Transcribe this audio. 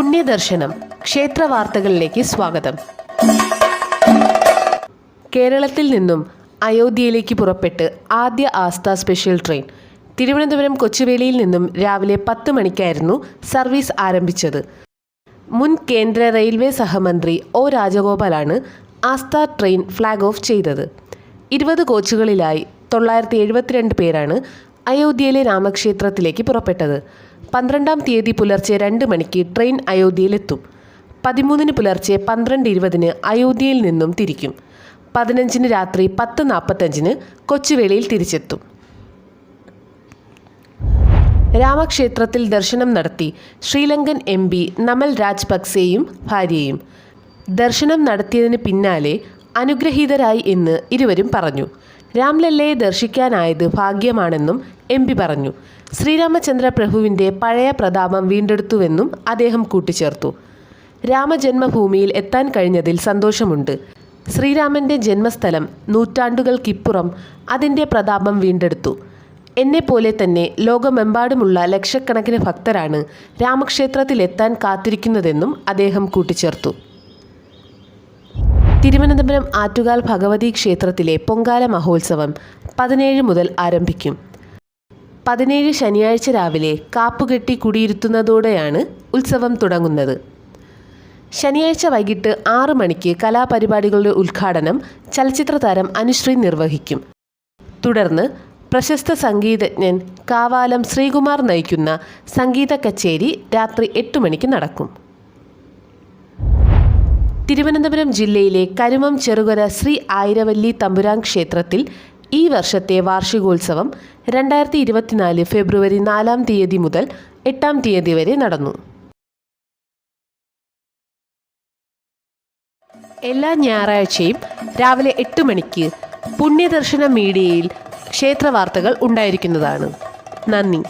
പുണ്യദർശനം. ക്ഷേത്ര വാർത്തകളിലേക്ക് സ്വാഗതം. കേരളത്തിൽ നിന്നും അയോധ്യയിലേക്ക് പുറപ്പെട്ട് ആദ്യ ആസ്ഥ സ്പെഷ്യൽ ട്രെയിൻ. തിരുവനന്തപുരം കൊച്ചുവേളിയിൽ നിന്നും രാവിലെ പത്ത് മണിക്കായിരുന്നു സർവീസ് ആരംഭിച്ചത്. മുൻ കേന്ദ്ര റെയിൽവേ സഹമന്ത്രി ഒ. രാജഗോപാലാണ് ആസ്ഥ ട്രെയിൻ ഫ്ലാഗ് ഓഫ് ചെയ്തത്. ഇരുപത് കോച്ചുകളിലായി തൊള്ളായിരത്തി എഴുപത്തിരണ്ട് പേരാണ് അയോധ്യയിലെ രാമക്ഷേത്രത്തിലേക്ക് പുറപ്പെട്ടത്. പന്ത്രണ്ടാം തീയതി പുലർച്ചെ രണ്ട് മണിക്ക് ട്രെയിൻ അയോധ്യയിലെത്തും. പതിമൂന്നിന് പുലർച്ചെ പന്ത്രണ്ട് ഇരുപതിന് അയോധ്യയിൽ നിന്നും തിരിക്കും. പതിനഞ്ചിന് രാത്രി പത്ത് നാൽപ്പത്തഞ്ചിന് കൊച്ചുവേളിയിൽ തിരിച്ചെത്തും. രാമക്ഷേത്രത്തിൽ ദർശനം നടത്തി ശ്രീലങ്കൻ എം പി നമൽ രാജ്പക്സെയും ഭാര്യയും. ദർശനം നടത്തിയതിന് പിന്നാലെ അനുഗ്രഹീതരായി എന്ന് ഇരുവരും പറഞ്ഞു. രാംലല്ലയെ ദർശിക്കാനായത് ഭാഗ്യമാണെന്നും എം പി പറഞ്ഞു. ശ്രീരാമചന്ദ്ര പ്രഭുവിന്റെ പഴയ പ്രതാപം വീണ്ടെടുത്തുവെന്നും അദ്ദേഹം കൂട്ടിച്ചേർത്തു. രാമജന്മഭൂമിയിൽ എത്താൻ കഴിഞ്ഞതിൽ സന്തോഷമുണ്ട്. ശ്രീരാമന്റെ ജന്മസ്ഥലം നൂറ്റാണ്ടുകൾക്കിപ്പുറം അതിന്റെ പ്രതാപം വീണ്ടെടുത്തു. എന്നെപ്പോലെ തന്നെ ലോകമെമ്പാടുമുള്ള ലക്ഷക്കണക്കിന് ഭക്തരാണ് രാമക്ഷേത്രത്തിലെത്താൻ കാത്തിരിക്കുന്നതെന്നും അദ്ദേഹം കൂട്ടിച്ചേർത്തു. തിരുവനന്തപുരം ആറ്റുകാൽ ഭഗവതി ക്ഷേത്രത്തിലെ പൊങ്കാല മഹോത്സവം പതിനേഴ് മുതൽ ആരംഭിക്കും. പതിനേഴ് ശനിയാഴ്ച രാവിലെ കാപ്പുകെട്ടി കുടിയിരുത്തുന്നതോടെയാണ് ഉത്സവം തുടങ്ങുന്നത്. ശനിയാഴ്ച വൈകിട്ട് ആറു മണിക്ക് കലാപരിപാടികളുടെ ഉദ്ഘാടനം ചലച്ചിത്ര താരം അനുശ്രീ നിർവഹിക്കും. തുടർന്ന് പ്രശസ്ത സംഗീതജ്ഞൻ കാവാലം ശ്രീകുമാർ നയിക്കുന്ന സംഗീത കച്ചേരി രാത്രി എട്ട് മണിക്ക് നടക്കും. തിരുവനന്തപുരം ജില്ലയിലെ കരുമം ചെറുകര ശ്രീ ആയിരവല്ലി തമ്പുരാൻ ക്ഷേത്രത്തിൽ ഈ വർഷത്തെ വാർഷികോത്സവം രണ്ടായിരത്തി ഇരുപത്തിനാല് ഫെബ്രുവരി നാലാം തീയതി മുതൽ എട്ടാം തീയതി വരെ നടന്നു. എല്ലാ ഞായറാഴ്ചയും രാവിലെ എട്ട് മണിക്ക് പുണ്യദർശന മീഡിയയിൽ ക്ഷേത്ര വാർത്തകൾ ഉണ്ടായിരിക്കുന്നതാണ്. നന്ദി.